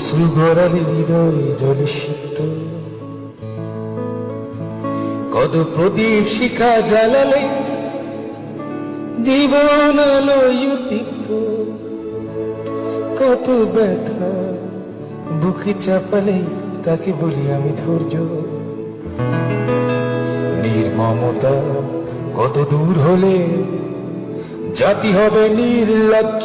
অশ্রু গড়ালে হৃদয় জলে সিক্ত। কত প্রদীপ শিখা জ্বালালে জীবন কত ব্যথা বুকে চাপালে তাকে বলি আমি ধৈর্য। নির্মমতা কত দূর হলে জাতি হবে নির্লজ্জ।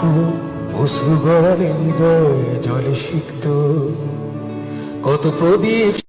কতটুকু অশ্রু গড়ালে হৃদয় জলে সিক্ত। কত প্রদীপ